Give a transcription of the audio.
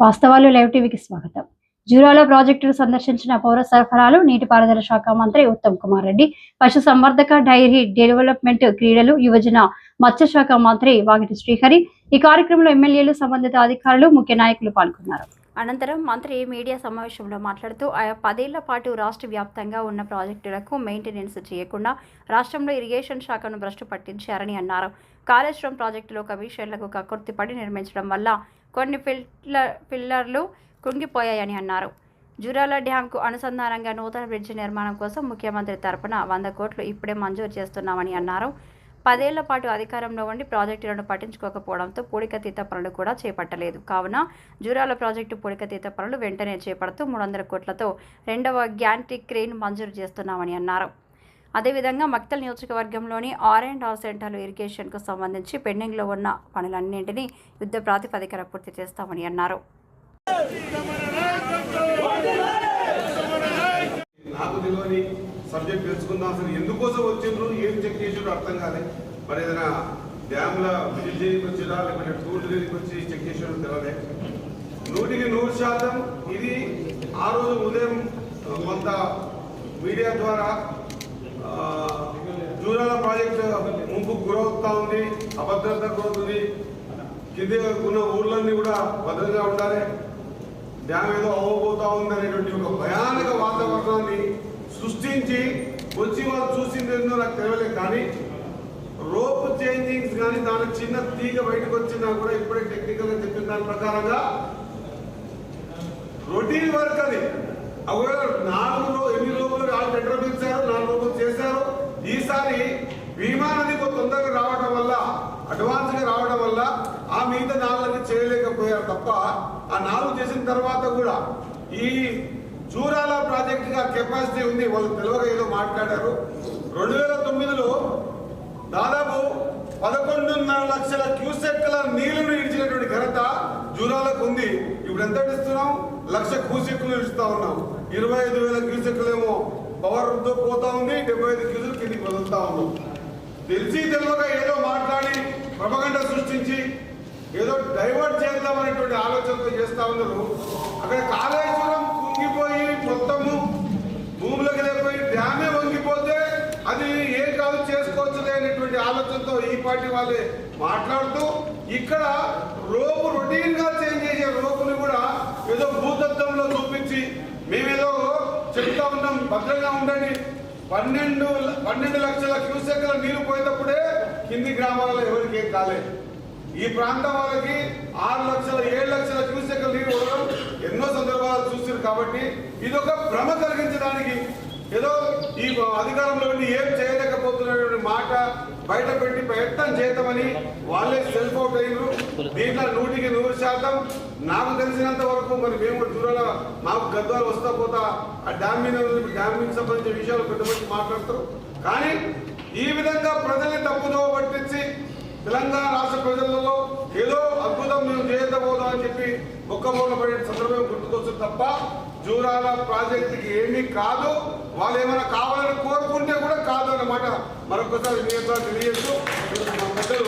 వాస్తవాలు లైవ్ టీవీకి స్వాగతం. జూరాలో ప్రాజెక్టును సందర్శించిన పౌర సరఫరాలు నీటిపారుదల శాఖ మంత్రి ఉత్తమ్ కుమార్ రెడ్డి పశు సంవర్ధక డైరీ డెవలప్మెంట్ క్రీడలు యువజన మత్స్య శాఖ మంత్రి వాగిటి శ్రీహరి ఈ కార్యక్రమంలో ఎమ్మెల్యేలు సంబంధిత అధికారులు ముఖ్య నాయకులు పాల్గొన్నారు. అనంతరం మంత్రి మీడియా సమావేశంలో మాట్లాడుతూ ఆయా పదేళ్ళ పాటు రాష్ట్ర వ్యాప్తంగా ఉన్న ప్రాజెక్టులకు మెయింటెనెన్స్ చేయకుండా రాష్ట్రంలో ఇరిగేషన్ శాఖను భ్రష్టు పట్టించారని అన్నారు. కాళేశ్వరం ప్రాజెక్టులో కమిషన్లకు కక్కుర్తిపడి నిర్మించడం వల్ల కొన్ని పిల్లర్ పిల్లర్లు కుంగిపోయాయని అన్నారు. జూరాల డ్యాంకు అనుసంధానంగా నూతన బ్రిడ్జి నిర్మాణం కోసం ముఖ్యమంత్రి తరపున వంద కోట్లు ఇప్పుడే మంజూరు చేస్తున్నామని అన్నారు. పదేళ్ళ పాటు అధికారంలో ఉండి ప్రాజెక్టులను పట్టించుకోకపోవడంతో పూడికతీత పనులు కూడా చేపట్టలేదు. కావున జూరాల ప్రాజెక్టు పూడికతీత పనులు వెంటనే చేపడుతూ మూడు వందల కోట్లతో రెండవ గ్యాంటిక్ క్రెయిన్ మంజూరు చేస్తున్నామని అన్నారు. అదేవిధంగా మక్తల్ నియోజకవర్గంలోని ఆర్ అండ్ ఆర్ సెంటర్లు ఇరిగేషన్కు సంబంధించి పెండింగ్లో ఉన్న పనులన్నింటినీ యుద్ధ ప్రాతిపదికన పూర్తి చేస్తామని అన్నారు. నాకు తెలియని సబ్జెక్ట్ తెలుసుకుందాం అసలు ఎందుకోసం వచ్చిండ్రు? ఏం చెక్ చేసిండ్రు అర్థం కాలే. మరి ఏదైనా డ్యామ్ల విజిట్ చేయడానికి వచ్చిరా లేకపోతే టూర్ చేయడానికి వచ్చి చెక్ చేసిండ్రు తెలియలే నూటికి నూరు శాతం ఇది ఆ రోజు ఉదయం కొంత మీడియా ద్వారా జూరాల ప్రాజెక్టు ముంపు గురవుతా ఉంది అభద్రత గురవుతుంది కింద ఉన్న ఊర్లన్నీ కూడా భద్రంగా ఉండాలి. డ్యామ్ ఏదో అవ్వబోతా ఉంది అనేటువంటి ఒక భయానక వాతావరణాన్ని సృష్టించి వచ్చి వాళ్ళు చూసింది ఏందో నాకు తెలియలేదు కానీ రోప్ చేంజింగ్స్ కానీ దాని చిన్న తీగ బయటకు వచ్చినా కూడా ఇప్పుడే టెక్నికల్గా చెప్పిన దాని ప్రకారంగా రొటీన్ వర్క్ అది. ఒకవేళ నాలుగు ఎన్ని రోజులు వాళ్ళు టెండర్ మీద ఈసారి భీమా నది తొందరగా రావడం వల్ల అడ్వాన్స్గా రావడం వల్ల ఆ మిగతా నాలుగు చేయలేకపోయారు తప్ప ఆ నాలుగు చేసిన తర్వాత కూడా ఈ చూరాల ప్రాజెక్ట్గా కెపాసిటీ ఉంది వాళ్ళు తెలివగా ఏదో మాట్లాడారు. రెండు వేల తొమ్మిదిలో దాదాపు పదకొండున్నర లక్షల క్యూసెక్ల నీళ్ళను ఇడిచినటువంటి ఘనత జూరాలకు ఉంది. ఇప్పుడు ఎంత ఇస్తున్నాం లక్ష క్యూసెక్లు ఇస్తా ఉన్నాం. ఇరవై ఐదు వేల క్యూసెక్లు పవర్తో పవర్ పోతా ఉంది డెబ్బై ఐదు క్యూసెక్లు కిందికి వదులుతా ఉన్నాం తెలిసి తెలియక ఏదో మాట్లాడి ప్రపగండ సృష్టించి ఏదో డైవర్ట్ చేద్దామనేటువంటి ఆలోచనతో చేస్తా ఉన్నారు. అక్కడ కాళేశ్వరం కుంగిపోయి మొత్తము భూములకు లేకపోయి డ్యామే వంగిపోతే అది ఏం కాదు చేసుకోవచ్చులే అనేటువంటి ఆలోచనతో ఈ పార్టీ వాళ్ళే మాట్లాడుతూ ఇక్కడ రోపు రొటీన్ భద్రంగా ఉండండి. పన్నెండు పన్నెండు లక్షల క్యూసెక్ల నీరు పోయేటప్పుడే కింది గ్రామాలలో ఎవరికి ఏం కాలేదు ఈ ప్రాంతం వాళ్ళకి ఆరు లక్షల ఏడు లక్షల క్యూసెక్ల నీరు వదలడం ఎన్నో సందర్భాలు చూసారు కాబట్టి ఇది ఒక భ్రమ కలిగించడానికి. ఏదో ఈ అధికారంలో ఏం చేయాలి? బయట పెట్టి ప్రయత్నం చేద్దామని వాళ్ళే సెల్ఫ్ అవుట్ అయ్యారు దీంట్లో నూటికి నూరు శాతం నాకు తెలిసినంత వరకు మరి మేము దూరాల మాకు గద్వాలు వస్తా పోతా ఆ డ్యామ్ మీద డ్యామ్ మీద సంబంధించిన విషయాలు పెట్టుబడి మాట్లాడతారు. కానీ ఈ విధంగా ప్రజల్ని తప్పుదో పట్టించి తెలంగాణ రాష్ట్ర ప్రజలలో ఏదో అద్భుతం మేము చేయకపోదాం అని చెప్పి మొక్కబోన పడే సందర్భం గుర్తుకొస్తుంది తప్ప జూరాల ప్రాజెక్టుకి ఏమీ కాదు. వాళ్ళు ఏమైనా కావాలని కోరుకుంటే కూడా మాట మరొకసారి మీ యొక్క తెలియజేస్తూ మా పెద్దలు